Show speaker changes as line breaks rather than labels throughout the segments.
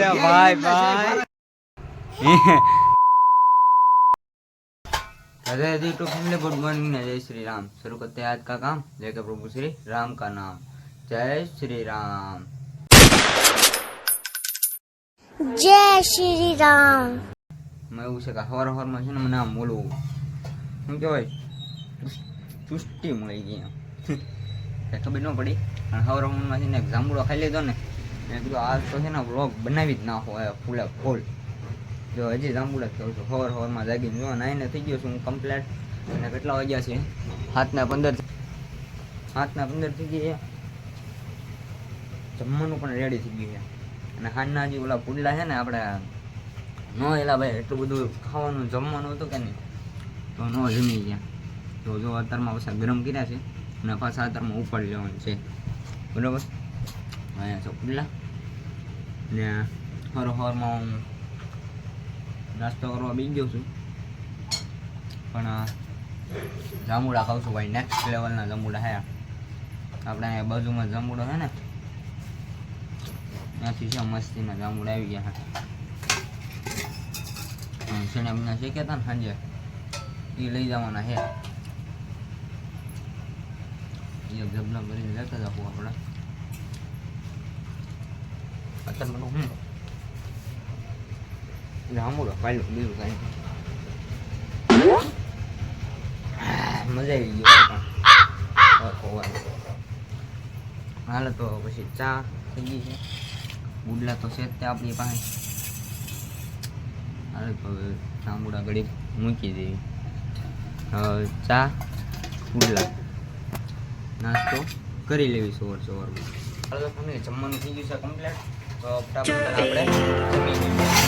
અરે ભાઈ ભાઈ अरे जी टू फैमिली गुड मॉर्निंग जय श्री राम शुरू करते हैं आज का काम लेकर प्रभु श्री राम का नाम जय श्री राम
જય શ્રી રામ
મેં એવું છે કે હવાર હવારમાં છે ને મને આમ બોલવું શું કહેવાય ચુસ્તી મળી ગઈ આમ. કાંઈ ખબર ન પડી પણ હવાર હવારમાં છે ને એક જાંબુડો ખાઈ લીધો ને મેં કીધું, આ તો છે ને વ્લોગ બનાવી જ નાખો હવે ફૂલે ફૂલ. જો હજી જાંબુડા કહું છું. હવાર હવારમાં જાગીને જો નાઈને થઈ ગયો છું, હું કમ્પ્લેટ અને કેટલા વાગ્યા છે? હાથના પંદર હાથના પંદર થઈ ગયા જમવાનું પણ રેડી થઈ ગયું છે. અને હાલના જે ઓલા પુડલા છે ને આપણે, ન એલા ભાઈ, એટલું બધું ખાવાનું, જમવાનું હતું કે નહીં, તો ન જમી ગયા. તો જો અત્યારમાં પાછા ગરમ કર્યા છે, અને પાછા અત્યારમાં ઉપાડી લેવાનું છે. બરાબર? અહીંયા છે પુડલા ને હર હરમાં હું નાસ્તો કરવા બી ગયો છું પણ અ, જાંબુડા ખાઉં છું ભાઈ નેક્સ્ટ લેવલના જાંબુડા હે આપણે અહીંયા બાજુમાં જાંબુડો છે ને ત્યાંથી છે મસ્તીના જાંબુડા આવી ગયા છે શેણે મને શીખ્યા હતા ને સાંજે એ લઈ જવાના છે એ જબલા ભરીને લેતા જાવું આપણે અત્યારે મને હું જાંબુડો પાડ્યો બીજું કાંઈ. મજા આવી ગયો. હાલો તો પછી ચા થઈ ગઈ છે ગુડલા તો છે તે આપણી પાસે હાલો તો હવે જાંબુડા ઘડી મૂકી દેવી ચા ગુડલા નાસ્તો કરી લેવી સવાર સવારમાં હાલ તો ફેમિલી જમવાનું થઈ ગયું છે કમ્પ્લીટ તો ફટાફટ આપણે જમી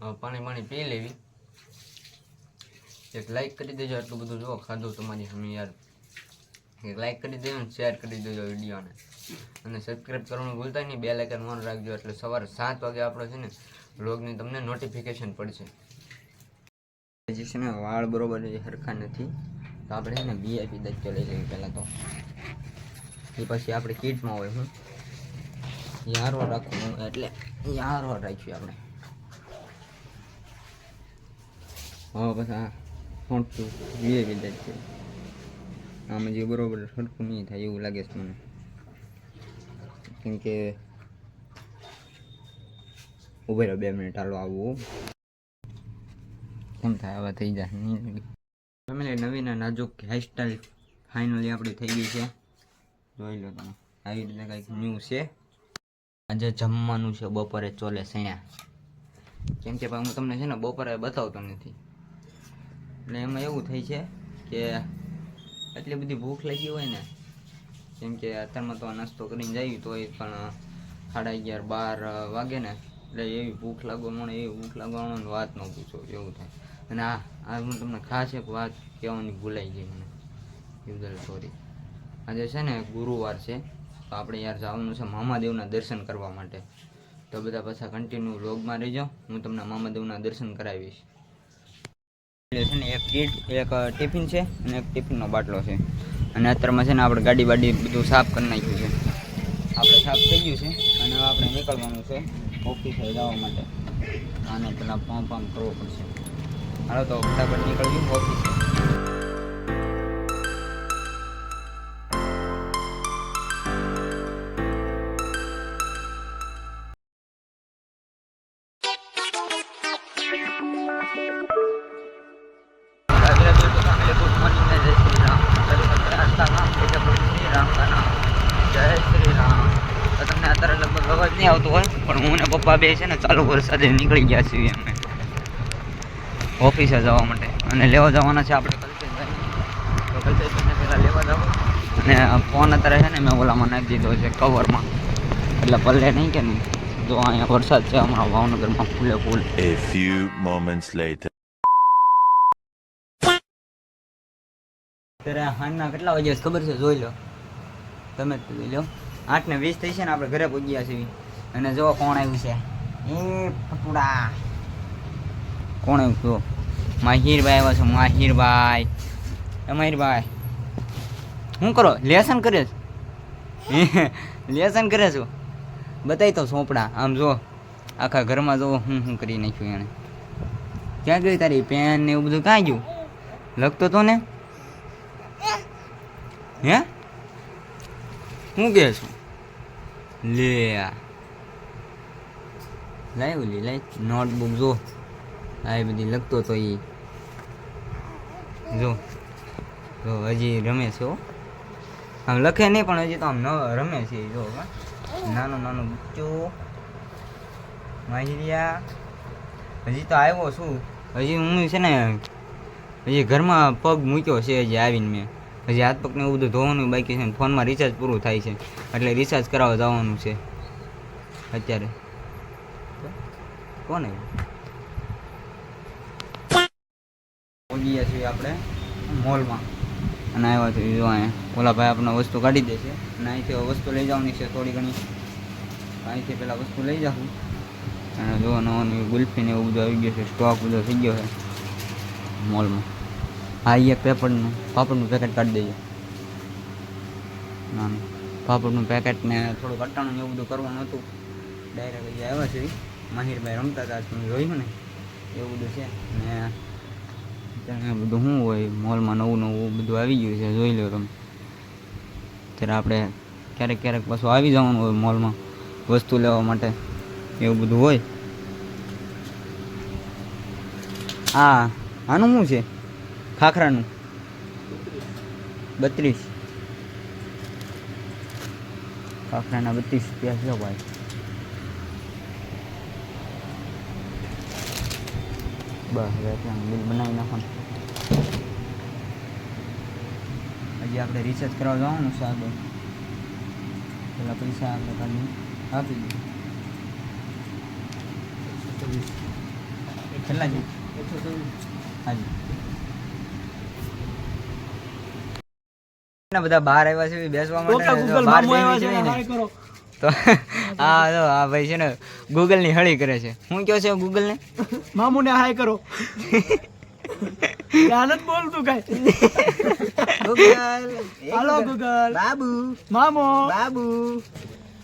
પાણી પાણી પી લેવી. એક લાઈક કરી દેજો આટલું બધું. જો ખાધું તમારી સામે યાર. એક લાઈક કરી દેજો ને શેર કરી દેજો વિડીયોને. અને સબસ્ક્રાઈબ કરવાનું ભૂલતા નહીં. બે લાઇકન ઓન રાખજો. એટલે સવારે સાત વાગે આપણો છે ને વ્લોગની તમને નોટિફિકેશન પડશે. હજી છે ને, વાળ બરોબર સરખા નથી. તો આપણે છે ને બીઆઈપી દચ્ચો લઈ લેવી પહેલાં તો. એ પછી આપણે કીટમાં હોય હું. યારો રાખવું એટલે યારો રાખ્યું આપણે. હવે પછી આ ફોટું વીએ વિદાય છે. આમાં જે બરોબર સરખું નહીં થાય એવું લાગે છે મને. કેમ કે ઉભે રહ્યો બે મિનિટ, હાલો આવવું કેમ થાય આવા થઈ જાય નહીં. ફેમિલી નવી ને નાજુક હેરસ્ટાઈલ ફાઇનલી આપણી થઈ ગઈ છે. જોઈ લો તમે, આવી રીતે કંઈક ન્યૂ છે. આજે જમવાનું છે, બપોરે ચોલે સણ્યા કેમ કે ભાઈ હું તમને છે ને બપોરે બતાવતો નથી. એટલે એમાં એવું થઈ છે કે એટલી બધી ભૂખ લાગી હોય ને કેમ કે અત્યારમાં તો નાસ્તો કરીને જઈએ તો એ પણ સાડા અગિયાર, બાર વાગે ને, એટલે એવી ભૂખ લાગવા મળે, એવી ભૂખ લાગવાનો વાત ન પૂછો, એવું થાય. અને આ આ હું તમને ખાસ એક વાત કહેવાની ભૂલાઈ ગઈ મને. યુઝર સોરી આજે છે ને ગુરુવાર છે, તો આપણે યાર જવાનું છે મામાદેવના દર્શન કરવા માટે. તો બધા પાછા કન્ટિન્યુ વ્લોગમાં રહેજો. હું તમને મામાદેવના દર્શન કરાવીશ. છે ને એક કીટ એક ટિફિન છે અને એક ટિફિનનો બાટલો છે. અને અત્યારમાં છે ને આપણે ગાડી બાડી બધું સાફ કરી નાખ્યું છે. આપણે સાફ થઈ ગયું છે અને હવે આપણે નીકળવાનું છે ઓફિસે જવા માટે. આને પેલા પંપ પંપ કરવો પડશે. હાલો તો ફટાફટ નીકળ્યું ઓફિસે. પણ હું ને પપ્પા બે છે ને ચાલુ વરસાદે નીકળી ગયા છીએ અમે ઓફિસે જવા માટે. અને લેવા જવાના છે આપણે કલ્પેશભાઈ. તો કલ્પેશભાઈને પહેલાં લેવા જાવ અને ફોન અત્યારે છે ને મેં ઓલામાં નાખી દીધો છે કવરમાં. એટલે પલ્લે નહીં કે નહીં. જો અહીંયા વરસાદ છે હમણાં ભાવનગરમાં ફૂલે ફૂલ.
A few moments later.
અત્યારે હાનના કેટલા વાગ્યા ખબર છે? જોઈ લો. તમે જ જોઈ લો. આઠ ને વીસ થઈ છે ને આપણે ઘરે પહોંચ્યા છીએ. અને જો કોણ આવ્યું છે. એ ફટુડા કોણ આવ્યું? જો માહિરભાઈ આવ્યો છે, માહિરભાઈ. એ માહિરભાઈ. શું કરો? લેસન કરે છે? લેસન કરે છો? બતાવી તો સોંપડા. આમ જો આખા ઘરમાં જો હું શું કરી નાખ્યું એણે. ક્યાં ગઈ તારી પેન ને એવું બધું? ક્યાં ગયું? લખતો તો ને? હે? હું કહે છું? લે આ. લાય ઓલી લઈ નોટબુક જો આ બધી લખતો તો એ જો જો હજી રમે છે આમ લખે નહીં પણ હજી તો આમ ન રમે છે જો નાનો નાનું બચ્ચું માહિરિયા હજી તો આવ્યો છું હજી હું છે ને હજી ઘરમાં પગ મૂક્યો છે હજી આવીને મેં હજી હાથ પગને એવું બધું ધોવાનું બાકી છે ફોનમાં રિચાર્જ પૂરું થાય છે એટલે રિચાર્જ કરાવવા જવાનું છે અત્યારે કોને? પહોંચી છીએ આપણે મોલમાં. અને આવ્યા છીએ, જો અહીંયા. ઓલા ભાઈ આપણે વસ્તુ કાઢી દેશે અને અહીંથી વસ્તુ લઈ જવાની છે થોડી ઘણી. અહીંથી પહેલાં વસ્તુ લઈ જાઉં. અને જો નવાનું ગુલ્ફી ને એવું બધું આવી ગયું છે સ્ટોક બધો થઈ ગયો છે મોલમાં. હા એ પેપરનું, પાપડનું પેકેટ કાઢી દઈએ ના પાપડનું પેકેટ ને થોડું કટાણું ને એવું બધું કરવાનું હતું. ડાયરેક્ટ અહીંયા આવ્યા છે માહિરભાઈ રમતા હતા તમે જોયું ને? એવું બધું છે? ને ત્યાં બધું શું હોય મોલમાં નવું નવું બધું આવી ગયું છે જોઈ લો તમે. ત્યારે આપણે ક્યારેક ક્યારેક પાછું આવી જવાનું હોય મોલમાં વસ્તુ લેવા માટે એવું બધું હોય. હા આનું શું છે? ખાખરાનું. બત્રીસ. ખાખરાના બત્રીસ રૂપિયા છે ભાઈ. બસ હવે ત્યાં બિલ બનાવી નાખવાનું હજી આપણે રિચાર્જ કરવા જવાનું છે આગળ પેલા પૈસા આપણે કાઢી આપી દઈએ કેટલા છે હાજી બધા બહાર આવ્યા છે બેસવા માટે. તો આ જો આ ભાઈ છે ને ગૂગલની હળી કરે છે. હું કયો છે ગૂગલ ને
મામુ ને હાય કરો. આનંદ બોલ બોલતું કઈ.
ગૂગલ.
Hello Google.
બાબુ.
મામો.
બાબુ.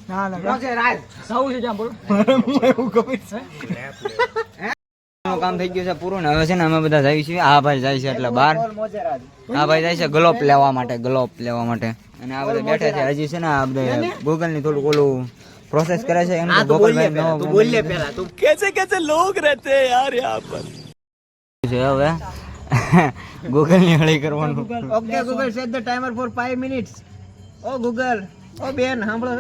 ના ના. સૌ છે જ્યાં બોલો. એવું ગમે છે.
કામ થઈ ગયું છે પૂરું ને હવે છે ને અમે બધા જાય છીએ. આ ભાઈ જાય છે એટલે બહાર. આ ભાઈ જાય છે ગ્લોપ લેવા માટે ગ્લોપ લેવા માટે. અને આ બધા બેઠા છે. હજી છે ને આ બધા ગૂગલની થોડું ઓલું પ્રોસેસ કરે છે. એમ ગૂગલ
તું બોલ લે પહેલા તું કેસે કેસે લોગ રહેતે યાર યહાં પર.
છે હવે. ગૂગલની હળી કરવાનું.
Okay Google set the timer for 5 minutes O Google ઓ બેન સાંભળો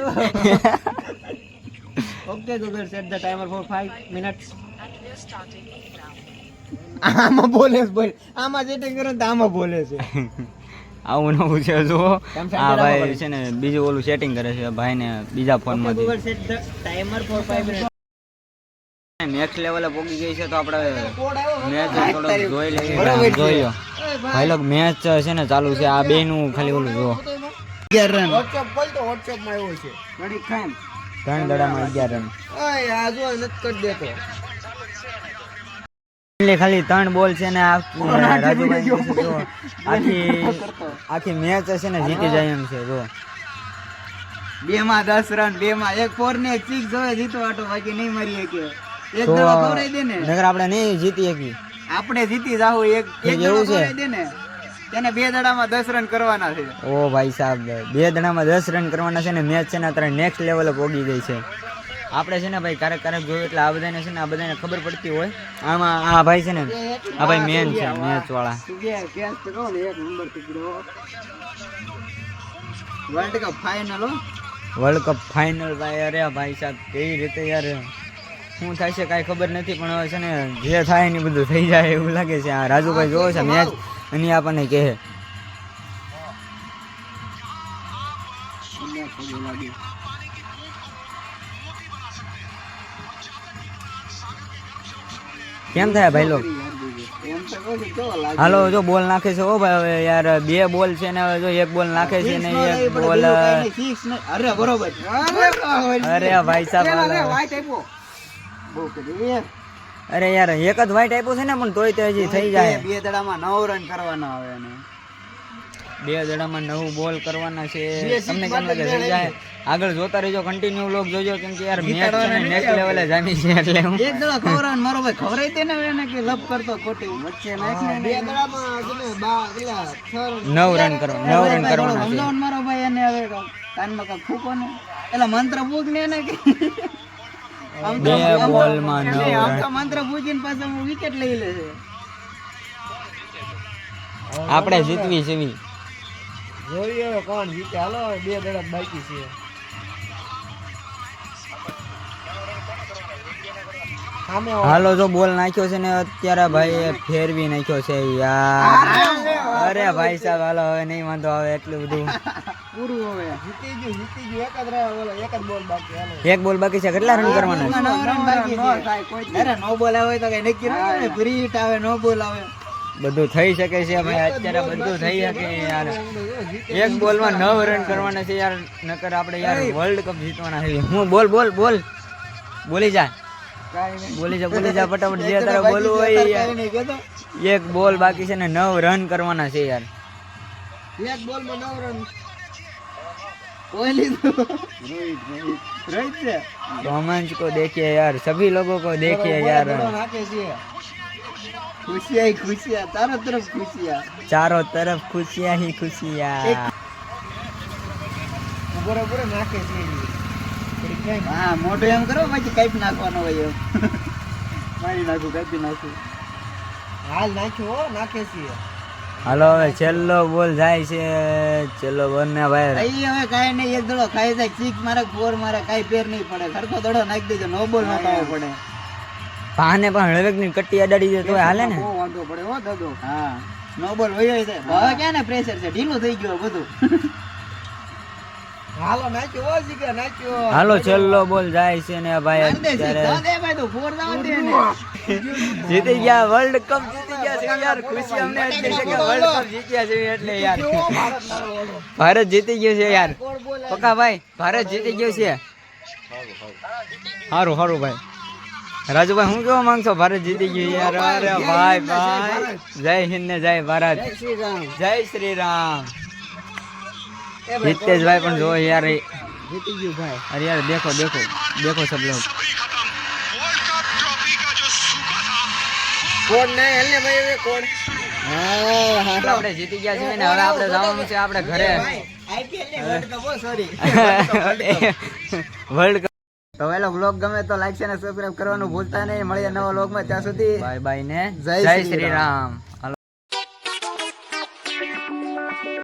okay Google set the timer for 5 minutes આમાં બોલે બોલ. આમાં જે કરો તો આમાં બોલે છે.
આવું નવું છે જુઓ. આ ભાઈ છે ને બીજું ઓલું સેટિંગ કરે છે ભાઈ ને બીજા
ફોનમાંથી ટાઈમર ફોર 5 મિનિટ્સ
નેક્સ્ટ લેવલે પહોંચી ગઈ છે તો આપણે મેચ થોડો જોઈ લઈએ.
છે.
જોઈ લો. ભાઈ. લોક મેચ છે ને ચાલુ છે. આ બે નું ખાલી ઓલું જુઓ. અગિયાર રન
બોલ તો માં આવ્યો છે.
ત્રણ દડામાં અગિયાર રન
આ જો નથી કરી દેતો.
ખાલી ત્રણ બોલ છે ને આખી આખી મેચ હશે ને જીતી જાય એમ છે જો.
બે માં દસ રન બે માં એક ફોર ને એક સિક્સ હવે જીતો આટો બાકી નહીં મારી શકે એક દવા ખવડાવી દે ને.
નગર આપણે નહીં જીતી શકી
આપણે જીતી જાવ એક એક
દવા
ખવડાવી દે ને. તેને બે દડામાં દસ રન કરવાના છે.
ઓ ભાઈ સાહેબ બે દડામાં દસ રન કરવાના છે ને મેચ છે ને અત્યારે નેક્સ્ટ લેવલે પોગી ગઈ છે. આપણે છે ને ભાઈ ક્યારેક ક્યારેક જોયું એટલે આ બધાને છે ને આ બધાને ખબર પડતી હોય. આમાં આ ભાઈ છે ને આ ભાઈ મેન છે મેચ વાળા.
World cup final
world cup final ભાઈ અરે ભાઈ સાહેબ કેવી રીતે યાર? શું થાય છે કાંઈ ખબર નથી પણ હવે છે ને જે થાય ને બધું થઈ જાય એવું લાગે છે. આ રાજુભાઈ જોવો છે મેચ અને આપણને કહે. કેમ થાય ભાઈ
લાગે?
હાલો જો બોલ નાખે છે ઓ ભાઈ હવે યાર બે બોલ છે ને હવે જો એક બોલ નાખે છે ને એક બોલ.
અરે બરોબર.
અરે ભાઈ સાહેબ. અરે યાર એક જ વાઈટ આપ્યો છે ને પણ તોય તે હજી થઈ જાય.
બે દડામાં નવ રન કરવાના આવે ને
બે દડામાં નવું બોલ કરવાના છે. તમને કેમ લાગે થઈ જાય? આગળ જોતા રહેજો કન્ટિન્યુ લોક જોજો કેમ કે યાર મેચ છે ને નેક્સ્ટ લેવલે જામી છે એટલે હું
એક દડો ખવડાવવાનો મારો ભાઈ ખવડાવી દે ને એને કે લપ કરતો ખોટી. વચ્ચે નાખ ને બે
નવ રન કરો નવ રન કરો છે.
મારો ભાઈ એને હવે કાનમાં કા ફૂકો ને એટલે મંત્ર ફૂક ને એને કે
બે
આમ તો-
બોલમાં નવ
એટલે આમ
રન
તો મંત્ર ફૂકીને પાછો વિકેટ લઈ લે છે.
આપણે જીતવી છે
જોઈએ કોણ જીતે. હાલો બે દડા બાકી છે.
હાલો જો બોલ નાખ્યો છે ને અત્યારે ભાઈ ફેરવી નાખ્યો છે યાર. અરે ભાઈ સાહેબ હાલો હવે નહીં વાંધો આવે એટલું બધું.
પૂરું હવે. જીતી ગયું જીતી ગયું એક જ ઓલો એક જ બોલ બાકી હાલો.
એક બોલ બાકી છે કેટલા રન કરવાના
રન બાકી છે અરે નો બોલ આવે તો કઈ નક્કી ના હોય ફ્રી હિટ આવે નો બોલ આવે.
બધું થઈ શકે છે ભાઈ અત્યારે બધું થઈ શકે યાર. એક બોલમાં નવ રન કરવાના છે યાર નકર આપણે યાર વર્લ્ડ કપ જીતવાના છે. હું બોલ બોલ બોલ. બોલી જા.
કાંઈ નહીં.
બોલી જા બોલી જા ફટાફટ જે તારે બોલવું હોય
કાંઈ
યાર
નહીં કહેતો.
એક બોલ બાકી છે ને નવ રન કરવાના છે યાર
એક બોલ માં નવ રન કોહલી તો રોહિત રોહિત રોહિત છે
रोमांच को देखिए यार सभी लोगों को देखिए यार
નાખે છે ખુશિયા ય ખુશિયા તારા તરફ ખુશિયા
चारों तरफ खुशियां ही खुशियां
બરોબર નાખે છે હા મોઢું એમ કરો પછી કાપી નાખવાનો હોય એમ. મારી નાખું કાપી નાખું. હાલ નાખ્યો નાખે છે
હાલો હવે છેલ્લો બોલ જાય છે છેલ્લો બોલ ને ભાઈ.
અહીં હવે કાંઈ નહીં એક દડો ખાઈ જાય ચીક મારે ફોર મારે કાંઈ ફેર નહીં પડે. ખરખો દડો નાખી દેજો નો બોલ નખાવો પડે.
પાને પણ હળવેકની કટ્ટી અડાડી દે તો હાલે ને?
બહુ વાંધો પડે હો દાદો. હા. નો બોલ હોય છે હવે ક્યાં ને પ્રેશર છે? ઢીલું થઈ ગયું બધું. હાલો
છેલ્લો બોલ જાય છે ને ભાઈ જીતી ગયા વર્લ્ડ કપ જીતી ગયા છે યાર. ખુશી અમને એટલી છે કે વર્લ્ડ કપ જીત્યા છે એટલે યાર. ભારત જીતી ગયું છે યાર. પક્કા ભાઈ ભારત જીતી ગયું છે. સારું સારું ભાઈ. રાજુભાઈ હું કેવા માંગશો? ભારત જીતી ગયું યાર. અરે ભાઈ. ભાઈ જય હિન્દ ને જય ભારત.
શ્રી રામ.
જય શ્રી રામ. હિતેશભાઈ પણ જો યાર
જીતી ગયું ભાઈ.
અરે યાર દેખો દેખો દેખો સબ લોગ.
કોણ નહીં હેલને ભાઈ હવે કોણ? હા હા
આપણે જીતી ગયા છીએ ને હવે આપણે જવાનું છે આપણે ઘરે.
World cup sorry
world cup
તો વેલો બ્લોગ ગમે તો લાઈક અને સબસ્ક્રાઇબ કરવાનું ભૂલતા નહીં. મળીએ નવા વ્લોગમાં ત્યાં સુધી
બાય બાય ને.
જય
શ્રી રામ.